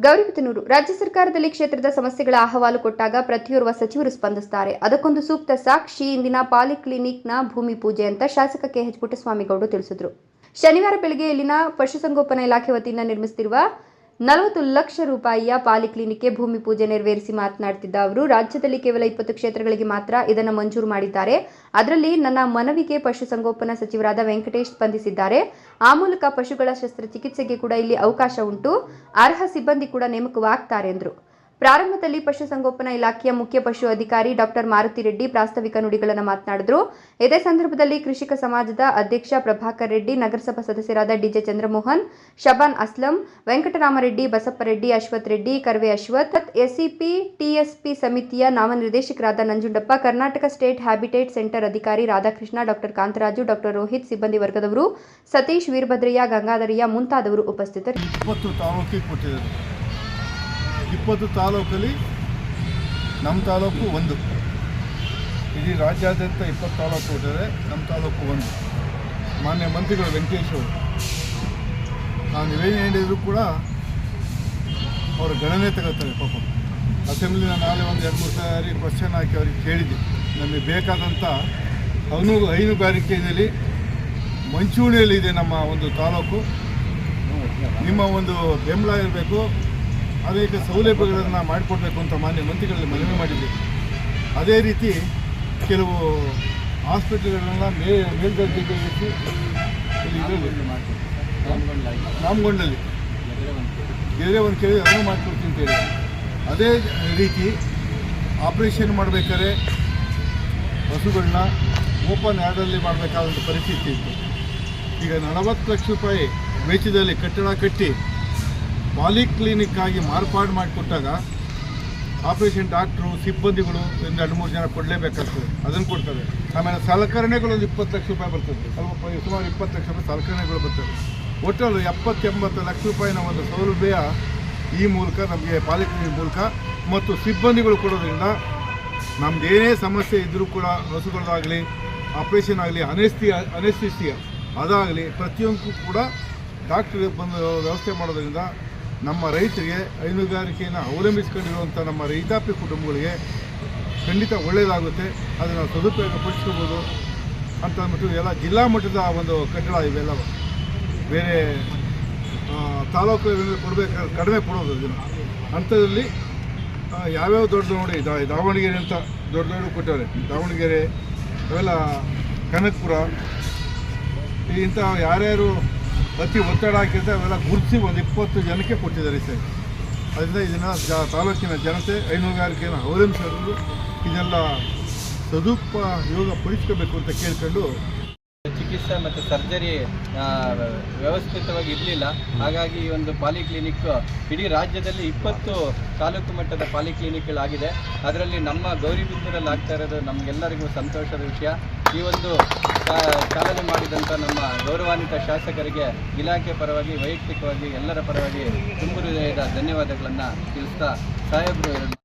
ಗೌರಿಬಿದನೂರು ರಾಜ್ಯ ಸರ್ಕಾರದಲ್ಲಿ ಕ್ಷೇತ್ರದ ಸಮಸ್ಯೆಗಳ ಅಹವಾಲು ಕೊಟ್ಟಾಗ ಪ್ರತಿಯೊರ್ವ ಸಚಿವರು ಸ್ಪಂದಿಸುತ್ತಾರೆ ಅದಕ್ಕೊಂದು ಸೂಕ್ತ ಸಾಕ್ಷಿ ಇಂದಿನ ಪಾಲಿಕ್ಲಿನಿಕ್ನ ಭೂಮಿ ಪೂಜೆ ಅಂತ ಶಾಸಕ ಕೆಎಚ್ ಪುಟ್ಟಸ್ವಾಮಿಗೌಡರು ತಿಳಿಸಿದರು. ಶನಿವಾರ ಬೆಳಗ್ಗೆ ಇಲ್ಲಿನ ಪಶುಸಂಗೋಪನಾ ಇಲಾಖೆ ವತಿಯಿಂದ ನಿರ್ಮಿಸುತ್ತಿರುವ ನಲವತ್ತು ಲಕ್ಷ ರೂಪಾಯಿಯ ಪಾಲಿಕ್ಲಿನಿಕ್ಗೆ ಭೂಮಿ ಪೂಜೆ ನೆರವೇರಿಸಿ ಮಾತನಾಡುತ್ತಿದ್ದ ಅವರು, ರಾಜ್ಯದಲ್ಲಿ ಕೇವಲ ಇಪ್ಪತ್ತು ಕ್ಷೇತ್ರಗಳಿಗೆ ಮಾತ್ರ ಇದನ್ನು ಮಂಜೂರು ಮಾಡಿದ್ದಾರೆ. ಅದರಲ್ಲಿ ನನ್ನ ಮನವಿಗೆ ಪಶುಸಂಗೋಪನಾ ಸಚಿವರಾದ ವೆಂಕಟೇಶ್ ಸ್ಪಂದಿಸಿದ್ದಾರೆ. ಆ ಮೂಲಕ ಪಶುಗಳ ಶಸ್ತ್ರಚಿಕಿತ್ಸೆಗೆ ಕೂಡ ಇಲ್ಲಿ ಅವಕಾಶ ಉಂಟು. ಅರ್ಹ ಸಿಬ್ಬಂದಿ ಕೂಡ ನೇಮಕವಾಗ್ತಾರೆ, ಎಂದರು. ಪ್ರಾರಂಭದಲ್ಲಿ ಪಶುಸಂಗೋಪನಾ ಇಲಾಖೆಯ ಮುಖ್ಯ ಪಶು ಅಧಿಕಾರಿ ಡಾಕ್ಟರ್ ಮಾರುತಿ ರೆಡ್ಡಿ ಪ್ರಾಸ್ತಾವಿಕ ನುಡಿಗಳನ್ನು ಮಾತನಾಡಿದರು. ಇದೇ ಸಂದರ್ಭದಲ್ಲಿ ಕೃಷಿಕ ಸಮಾಜದ ಅಧ್ಯಕ್ಷ ಪ್ರಭಾಕರ್ ರೆಡ್ಡಿ, ನಗರಸಭಾ ಸದಸ್ಯರಾದ D J Chandramohan, Shaban Aslam, Venkataramareddy, Basappareddy, Ashwath Reddy, Karve Ashwath, SCP, TSP ಸಮಿತಿಯ ನಾಮನಿರ್ದೇಶಕರಾದ Nanjundappa, Karnataka state habitat centre ಅಧಿಕಾರಿ ರಾಧಾಕೃಷ್ಣ, ಡಾಕ್ಟರ್ ಕಾಂತರಾಜು, ಡಾಕ್ಟರ್ ರೋಹಿತ್ ಸಿಬ್ಬಂದಿ ವರ್ಗದವರು, ಸತೀಶ್ ವೀರಭದ್ರಯ್ಯ, ಗಂಗಾಧರಯ್ಯ ಮುಂತಾದವರು ಉಪಸ್ಥಿತರು ಇಪ್ಪತ್ತು ತಾಲೂಕಲ್ಲಿ ನಮ್ಮ ತಾಲೂಕು ಒಂದು. ಇಡೀ ರಾಜ್ಯಾದ್ಯಂತ ಇಪ್ಪತ್ತು ತಾಲೂಕು ಕೊಟ್ಟಿದ್ದಾರೆ ನಮ್ಮ ತಾಲೂಕು ಒಂದು. ಮಾನ್ಯ ಮಂತ್ರಿಗಳು ವೆಂಕಟೇಶ್ ಅವರು. ನಾನು ನೀವೇನು ಹೇಳಿದ್ರು ಕೂಡ ಅವರು ಗಣನೆ ತಗೋತಾರೆ ಪಾಪ. ಅಸೆಂಬ್ಲಿನ ನಾಳೆ ಒಂದು ಎರಡು ಮೂರು ಸಾರಿ ಕ್ವಶನ್ ಹಾಕಿ ಅವ್ರಿಗೆ ಕೇಳಿದೆ ನಮಗೆ ಬೇಕಾದಂಥ ಅವನು ಹೈನುಗಾರಿಕೆಯಲ್ಲಿ ಮಂಚೂಣಿಯಲ್ಲಿದೆ ನಮ್ಮ ಒಂದು ತಾಲೂಕು. ನಿಮ್ಮ ಒಂದು ಬೆಂಬಲ ಇರಬೇಕು. ಅನೇಕ ಸೌಲಭ್ಯಗಳನ್ನು ಮಾಡಿಕೊಡ್ಬೇಕು ಅಂತ ಮಾನ್ಯ ಮಂತ್ರಿಗಳಲ್ಲಿ ಮನವಿ ಮಾಡಿದ್ದೆ ಅದೇ ರೀತಿ ಕೆಲವು ಹಾಸ್ಪಿಟಲ್ಗಳನ್ನ ಮೇ, ಮೇಲ್ದರ್ಜೆಗೆ ಇದರಲ್ಲಿ ನಾಮಗೊಂಡಲ್ಲಿ ಬೇರೆ ಒಂದು ಕೇಳಿ ಅದನ್ನು ಮಾಡಿಕೊಡ್ತೀನಿ ಅಂತ ಹೇಳಿ. ಅದೇ ರೀತಿ ಆಪ್ರೇಷನ್ ಮಾಡಬೇಕಾದ್ರೆ ಹಸುಗಳನ್ನ ಓಪನ್ ಯಾರ್ಡಲ್ಲಿ ಮಾಡಬೇಕಾದಂಥ ಪರಿಸ್ಥಿತಿ ಇತ್ತು. ಈಗ ನಲವತ್ತು ಲಕ್ಷ ರೂಪಾಯಿ ವೆಚ್ಚದಲ್ಲಿ ಕಟ್ಟಡ ಕಟ್ಟಿ ಪಾಲಿಕ್ಲಿನಿಕ್ ಆಗಿ ಮಾರ್ಪಾಡು ಮಾಡಿಕೊಟ್ಟಾಗ ಆಪರೇಷನ್ ಡಾಕ್ಟ್ರು, ಸಿಬ್ಬಂದಿಗಳು ಒಂದು ಎರಡು ಮೂರು ಜನ ಕೊಡಲೇಬೇಕಾಗ್ತದೆ. ಅದನ್ನು ಕೊಡ್ತಾರೆ. ಆಮೇಲೆ ಸಲಕರಣೆಗಳು ಒಂದು ಇಪ್ಪತ್ತು ಲಕ್ಷ ರೂಪಾಯಿ ಬರ್ತದೆ. ಸ್ವಲ್ಪ ಸುಮಾರು ಇಪ್ಪತ್ತು ಲಕ್ಷ ರೂಪಾಯಿ ಸಲಕರಣೆಗಳು ಬರ್ತದೆ. ಒಟ್ಟಲ್ಲಿ ಎಪ್ಪತ್ತೆಂಬತ್ತು ಲಕ್ಷ ರೂಪಾಯಿನ ಒಂದು ಸೌಲಭ್ಯ ಈ ಮೂಲಕ, ನಮಗೆ ಪಾಲಿಕ್ಲಿನಿಕ್ ಮೂಲಕ ಮತ್ತು ಸಿಬ್ಬಂದಿಗಳು ಕೊಡೋದ್ರಿಂದ ಏನೇ ಸಮಸ್ಯೆ ಇದ್ದರೂ ಕೂಡ ಹಸುಗಳದಾಗಲಿ, ಆಪ್ರೇಷನ್ ಆಗಲಿ, ಅನೆಸ್ತಿಯ, ಅನೆಸ್ತಿಸಿಯ, ಅದಾಗಲಿ ಪ್ರತಿಯೊಂದಕ್ಕೂ ಕೂಡ ಡಾಕ್ಟ್ರಿಗೆ ಬಂದು ವ್ಯವಸ್ಥೆ ಮಾಡೋದ್ರಿಂದ ನಮ್ಮ ರೈತರಿಗೆ ಹೈನುಗಾರಿಕೆಯನ್ನು ಅವಲಂಬಿಸಿಕೊಂಡಿರುವಂಥ ನಮ್ಮ ರೈತಾಪಿ ಕುಟುಂಬಗಳಿಗೆ ಖಂಡಿತ ಒಳ್ಳೆಯದಾಗುತ್ತೆ. ಅದನ್ನು ಸದುಪಯೋಗ ಪಡಿಸ್ಕೋಬೋದು ಅಂತ ಅಂದ್ಬಿಟ್ಟು ಎಲ್ಲ ಜಿಲ್ಲಾ ಮಟ್ಟದ ಒಂದು ಕಟ್ಟಡ ಇವೆಲ್ಲ ಬೇರೆ ತಾಲೂಕು ಕೊಡಬೇಕಾದ್ರೆ ಕಡಿಮೆ ಕೊಡೋದು ಅದನ್ನು. ಅಂಥದ್ರಲ್ಲಿ ಯಾವ್ಯಾವ ದೊಡ್ಡ ನೋಡಿ ದಾವಣಗೆರೆ ಅಂತ ದೊಡ್ಡ ದೊಡ್ಡ ಕೊಟ್ಟವ್ರೆ. ದಾವಣಗೆರೆ, ಅವೆಲ್ಲ ಕನಕಪುರ ಇಂಥ ಯಾರ್ಯಾರು ಅತಿ ಒತ್ತಡ ಹಾಕಿದ್ರೆ ಅವೆಲ್ಲ ಗುರುತಿಸಿ ಒಂದು ಇಪ್ಪತ್ತು ಜನಕ್ಕೆ ಕೊಟ್ಟಿದ್ದಾರೆ ಸರ್. ಅದರಿಂದ ಇದನ್ನು ಜ ತಾಲೂಕಿನ ಜನತೆ ಹೈನುಗಾರಿಕೆಯನ್ನು ಅವಲಂಬಿಸಿದ್ರು ಇದೆಲ್ಲ ಸದುಪಯೋಗ ಪಡಿಸ್ಕೋಬೇಕು ಅಂತ ಕೇಳ್ಕೊಂಡು ಚಿಕಿತ್ಸೆ ಮತ್ತು ಸರ್ಜರಿ ವ್ಯವಸ್ಥಿತವಾಗಿ ಇರಲಿಲ್ಲ. ಹಾಗಾಗಿ ಈ ಒಂದು ಪಾಲಿಕ್ಲಿನಿಕ್ ಇಡೀ ರಾಜ್ಯದಲ್ಲಿ ಇಪ್ಪತ್ತು ತಾಲೂಕು ಮಟ್ಟದ ಪಾಲಿಕ್ಲಿನಿಕ್ಗಳಾಗಿದೆ ಅದರಲ್ಲಿ ನಮ್ಮ ಗೌರಿಬಿದ್ದೂರಲ್ಲಿ ಆಗ್ತಾ ಇರೋದು ನಮಗೆಲ್ಲರಿಗೂ ಸಂತೋಷದ ವಿಷಯ. ಈ ಒಂದು ಚಾಲನೆ ಮಾಡಿದಂಥ ನಮ್ಮ ಗೌರವಾನ್ವಿತ ಶಾಸಕರಿಗೆ ಇಲಾಖೆ ಪರವಾಗಿ ವೈಯಕ್ತಿಕವಾಗಿ ಎಲ್ಲರ ಪರವಾಗಿ ತುಂಬು ಹೃದಯದ ಧನ್ಯವಾದಗಳನ್ನು ತಿಳಿಸ್ತಾ ಸಾಹೇಬರು